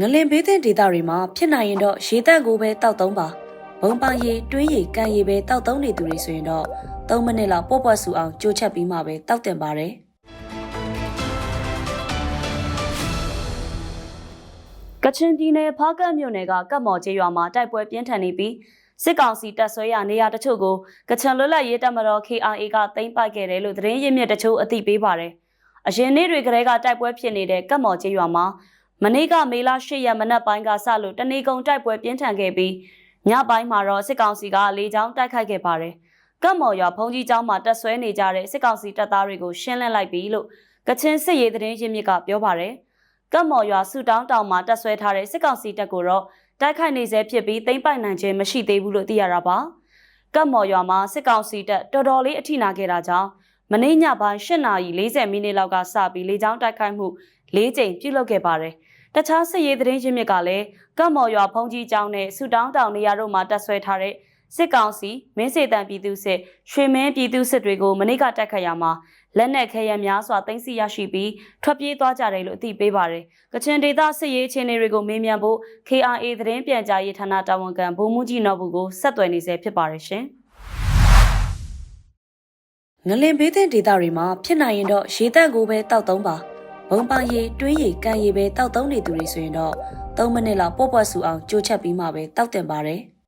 ငလင်ဘေးသင့်ဒေသတွေမှာဖြစ်နိုင်ရင်တော့ရေတက်ကိုပဲတောက်သုံးပါဘုံပန်းရေတွင်းရေကန်ရေပဲတောက်သုံးနေသူတွေဆိုရင်တော့3မိနစ်လောက်ပေါ့ပွက်ဆူအောင်ကြိုးချက်ပြီးမှပဲတောက်တင်ပါတယ်ကချင်ပြည်နယ်ဖားကတ်မြို့နယ်ကကတ်မော်ကျေးရွာမှာတိုက်ပွဲပြင်းထန်နေပြီးစစ်ကောင်စီတပ်ဆွဲရနေရာတချို့ကိုကချင်လွတ်လပ်ရေးတပ်မတော် KRA ကသိမ်းပိုက်ခဲ့တယ်လို့သတင်းရင်းမြစ်တချို့အသိပေးပါတယ်။အရင်နေ့တွေကတည်းကတိုက်ပွဲဖြစ်နေတဲ့ကတ်မော်ကျေးရွာမှာ မနေ့ကမေလ10ရက်မနက်ပိုင်းကစလို့တနေကုန်တိုက်ပွဲပြင်းထန်ခဲ့ပြီးညပိုင်းမှာတော့စစ်ကောင်စီကလေကြောင်းတိုက်ခိုက်ခဲ့ပါတယ်။ကတ်မော်ရွာဘုံကြီးကျောင်းမှာတက်ဆွဲနေကြတဲ့စစ်ကောင်စီတပ်သားတွေကိုရှင်းလင်းလိုက်ပြီလို့ကချင်စစ်ရေးသတင်းရင်းမြစ်ကပြောပါတယ်။ကတ်မော်ရွာဆူတောင်းတောင်မှာတက်ဆွဲထားတဲ့စစ်ကောင်စီတပ်ကိုတော့တိုက်ခိုက်နေဆဲဖြစ်ပြီးသိမ်းပိုက်နိုင်ခြင်းမရှိသေးဘူးလို့သိရတာပါ။ကတ်မော်ရွာမှာစစ်ကောင်စီတပ်တော်တော်လေးအထိနာခဲ့တာကြောင့်မနေ့ညပိုင်း8:40မိနစ်လောက်ကစပြီးလေကြောင်းတိုက်ခိုက်မှု ၄ကြိမ်ပြုလုပ်ခဲ့ပါတယ်။တခြားစစ်ရေးသတင်းရင်းမြစ်ကလည်းကတ်မော်ရွာဖုန်ကြီးကျောင်းနဲ့ဆူတောင်းတောင်နေရာတို့မှာတက်ဆွဲထားတဲ့စစ်ကောင်စီမင်းစေတံပြည်သူစစ်ရွှေမင်းပြည်သူစစ်တွေကိုမနေ့ကတိုက်ခတ်ရမှာလက်နက်ခဲယမ်းများစွာတင်စီရရှိပြီးထွက်ပြေးသွားကြတယ်လို့အသိပေးပါတယ်။ကချင်ဒေသစစ်ရေးအခြေအနေတွေကိုမေးမြန်းဖို့ KRA သတင်းပြန်ကြားရေးဌာနတာဝန်ခံဗိုလ်မှူးကြီးနော်ဘူးကိုဆက်သွယ်နေဆဲဖြစ်ပါတယ်ရှင်။ငလင်ဘေးသင့်ဒေသတွေမှာဖြစ်နိုင်ရင်တော့ရေတက်ကိုပဲတောက်သုံးပါ ဘုံပန်းရေတွင်းရေကန်ရေပဲတောက်သုံးနေသူတွေဆိုရင်တော့3မိနစ်လောက်ပေါ့ပွက်ဆူအောင်ကြိုးချက်ပြီးမှပဲတောက်တင်ပါတယ်။